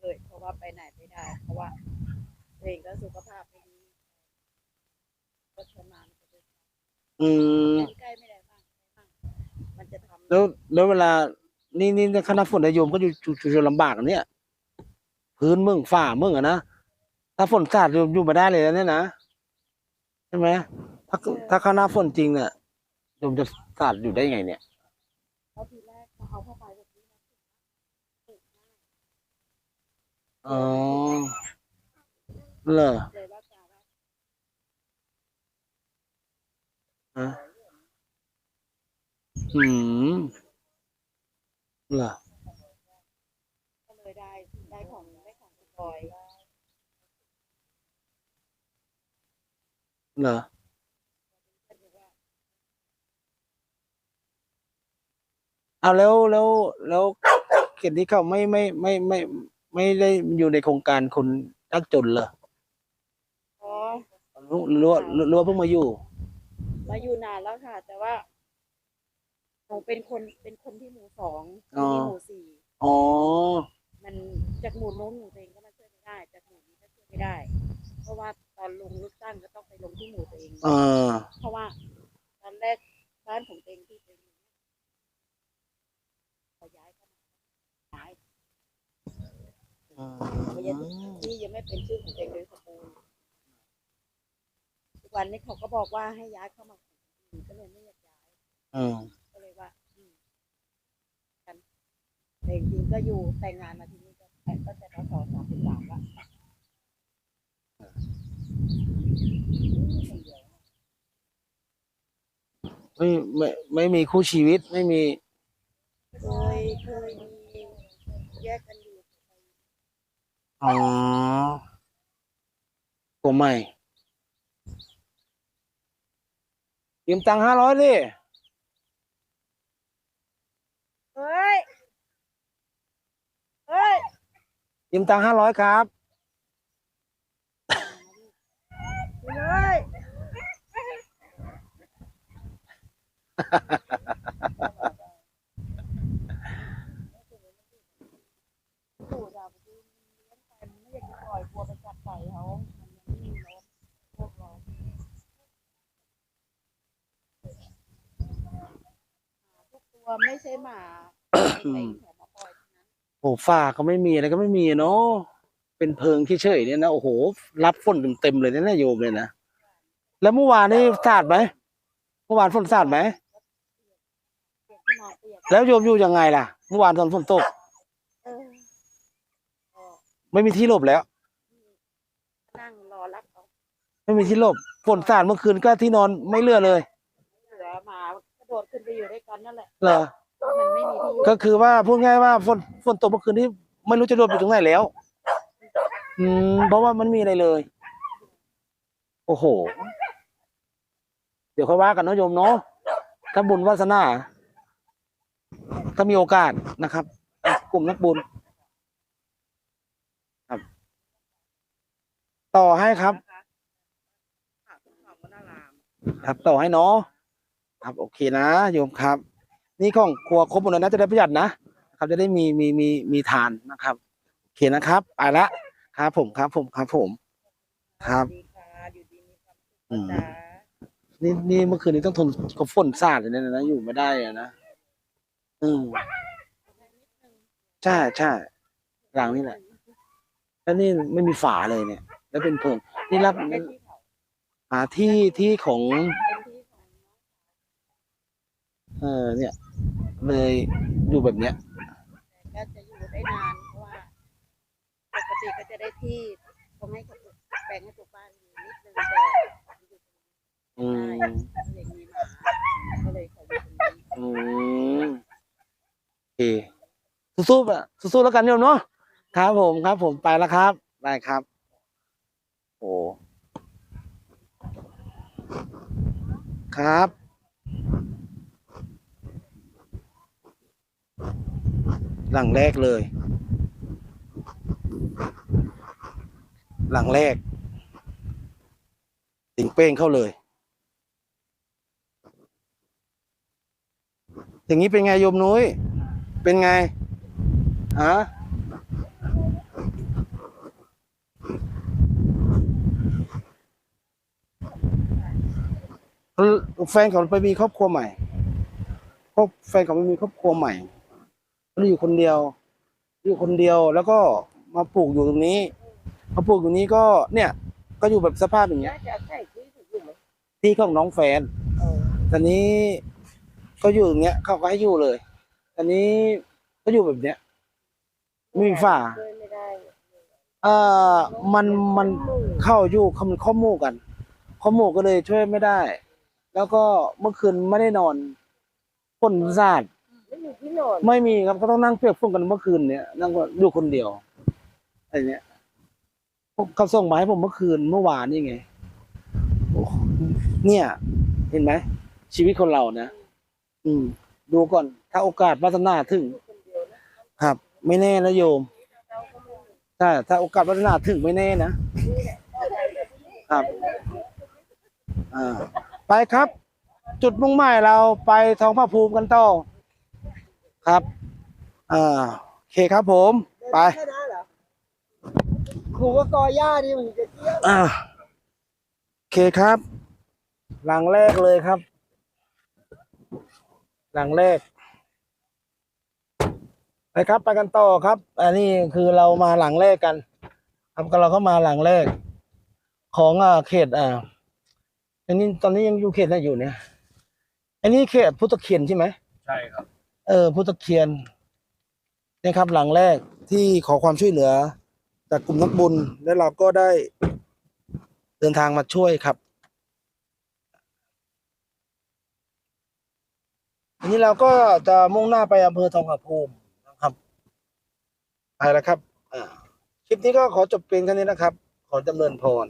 เลย เพราะว่าไปไหนไม่ได้ เพราะว่าตัวเองก็สุขภาพไม่ดีก็ชวนมามันจะเดินอืมใกล้ไม่ได้บ้างบ้างมันจะทำแล้วแล้วเวลา นี่นี่คณะฝนนายโยมก็อยู่อยู่อยู่ลำบากอันเนี้ยพื้นมึงฝ่ามึงอะนะถ้าฝนสาดโยมอยู่มาได้เลยนะเนี่ยนะใช่ไหมถ้าถ้าข้างหน้าฝนจริงเนี่ยโยมจะสาดอยู่ได้ไงเนี่ยแล้วทีแรกมาเอาเข้าไปแบบนี้นะถูกมาก อ๋อเหรอเลยว่าจะฮะอืมเหรอก็เลยได้ได้ของได้ของคุณบอยเหรอเอาแล้วแล้วแล้วเกียรติเขาไม่ไม่ไม่ไม่ ไม่ได้อยู่ในโครงการคนยากจนเหรออ๋อหรือว่าหรือว่าเพิ่งมาอยู่ มาอยู่นานแล้วค่ะ แต่ว่าหนูเป็นคนเป็นคนที่หมู่สองอ๋อที่หมู่สี่อ๋อ มันจากหมู่โน้นหมู่ตัวเองก็มาช่วยไม่ได้จากหมู่นี้ก็ช่วยไม่ได้ เพราะว่าตอนลงเลือกตั้งก็ต้องไปลงที่หมู่ตัวเอง เออ เพราะว่าตอนแรกบ้านของตัวเองที่เป็นอยู่เนี่ยพอย้ายเข้ามาย้าย ยังที่ยังไม่เป็นชื่อของตัวเองเลยสมบูรณ์ทุกวันนี้เขาก็บอกว่าให้ย้ายเข้ามาของตัวเองก็เลยไม่อยากย้ายก็เลยว่ากันแต่จริงๆก็อยู่แต่งงานมาที่นี่ก็แต่ก็จะพศสามสิบสามละไม่ไม่ไม่มีคู่ชีวิตไม่มี เคยเคยมีแยกกันอยู่ อ๋อตัวใหม่ยืมตังค์ห้าร้อยดิเฮ้ย เฮ้ย ยืมตังค์ห้าร้อยครับเฮ้ยปู่ดาวคือเลี้ยงไปมันไม่อยากจะปล่อยกลัวไปจับไก่เขามันยังไม่มีรถพวกเรา ทุกตัวไม่ใช่หมาเต็งๆของมาปล่อยทั้งนั้นโอ้ฝ้าก็ไม่มีอะไรก็ไม่มีเนาะเป็นเพิงเฉยๆเนี่ยนะโอ้โห รับฝนเต็มๆเลยนะเนี่ยโยมเลยนะแล้วเมื่อวานนี่สาดไหมเมื่อวานฝนสาดไหมเปียกที่นอนเปียกแล้วโยมอยู่ยังไงล่ะ เมื่อวานตอนฝนตกเออก็ไม่มีที่หลบแล้วนั่งรอรับเขาไม่มีที่หลบฝนสาดเมื่อคืนก็ที่นอนไม่เหลือเลย ขึ้นไปอยู่ด้วยกันนั่นแหละเหรอเพราะมันไม่มีที่อยู่ก็คือว่าพูดง่ายว่าฝนฝนตกเมื่อคืนที่ไม่รู้จะหลบอยู่ตรงไหนแล้ว อืมเพราะว่ามันมีอะไรเลย โอ้โห เดี๋ยวค่อยว่ากันเนาะโยมเนาะถ้าบุญวาสนาถ้ามีโอกาสนะครับอะกลุ่มนักบุญครับ ต่อให้ครับ ค่ะคุณของก็น่าราม ครับต่อให้เนาะ ครับโอเคนะโยมครับ นี่ของครัวครบหมดเลยนะจะได้ประหยัดนะครับจะได้มีมีมีมีทานนะครับโอเคนะครับไปละครับผมครับผมครับผมครับดีค่ะอยู่ดีมีความสุขอืมจ้านี่นี่เมื่อคืนนี้ต้องทนกับฝนสาดเลยนะนะอยู่ไม่ได้อะนะอืมใช่ใช่หลังนี่แหละแล้วนี่ไม่มีฝาเลยเนี่ย แล้วเป็นเพิงนี่รับเป็นที่เขาหาที่ที่ของเป็นที่ของน้อง เออเนี่ย เลยอยู่แบบเนี้ยก็จะอยู่ได้นานเพราะว่าปกติก็จะได้ที่ตรงให้เขาปลูกแปลงให้ปลูกบ้านอยู่นิดนึงแต่อยู่ตรงนี้อืได้มก็เลยมีหมาก็เลยขออยู่ตรงนี้อืมโอเคสู้ๆอะสู้ๆแล้วกันโยมเนาะครับผมครับ ผมไปแล้วครับได้ครับ โอ้ครับ หลังแรกเลย หลังแรก สิงเป้งเข้าเลย อย่างนี้เป็นไงโยมนุ้ย เป็นไงฮะแฟนเขาไปมีครอบครัวใหม่แฟนเขาไปมีครอบครัวใหม่ เขาอยู่คนเดียว อยู่คนเดียวแล้วก็มาปลูกอยู่ตรงนี้มาปลูกอยู่นี้ก็เนี่ย ก็อยู่แบบสภาพอย่างเงี้ย น่าจะใช่ที่ถูกอยู่ไหมที่ของน้องแฟน เออตอนนี้ก็อยู่อย่างเงี้ยเขาก็ให้อยู่เลยตอนนี้ก็อยู่แบบเนี้ย ไม่มีฝา ช่วยไม่ได้เอ่อมันมันเข้าอยู่เขามันข้อมูกกันข้อมูกก็เลยช่วยไม่ได้ แล้วก็เมื่อคืนไม่ได้นอนฝนสาด ไม่มีที่นอนไม่มีครับก็ต้องนั่งเปียกฝนกันเมื่อคืนเนี้ยนั่งอยู่คนเดียวอะไรเนี้ยเขาส่งมาให้ผมเมื่อคืนเมื่อวานนี่ไงโอ้เนี่ย เห็นไหมชีวิตคนเรานะอืม ดูก่อน ถ้าโอกาสวาสนาถึง ครับ ไม่แน่นะโยมเราก็ไม่รู้ถ้าถ้าโอกาสวาสนาถึงไม่แน่นะครับอ่าไปครับ จุดมุ่งหมายเราไปท้องพระภูมิกันต่อ ครับอ่าโอเคครับผม ไปแค่นั้นเหรอครูว่ากอหญ้านี่มันจะเที่ยวอ่าโอเคครับ หลังแรกเลยครับ หลังแรกไปครับไปกันต่อครับ อันนี้คือเรามาหลังแรกกัน ครับก็เราก็มาหลังแรก ของอ่าเขตอ่าอันนี้ตอนนี้ยังอยู่เขตไหนอยู่เนี่ย อันนี้เขตพุทธเคียนใช่ไหมใช่ครับ เออพุทธเคียนนี่ครับหลังแรกที่ขอความช่วยเหลือ จากกลุ่มนักบุญแล้วเราก็ได้เดินทางมาช่วยครับทีนี้เราก็จะมุ่งหน้าไปอำเภอทองผาภูมินะครับไปแล้วครับอ่าคลิปนี้ก็ขอจบเพียงเท่นี้นะครับ ขอจำเริญพร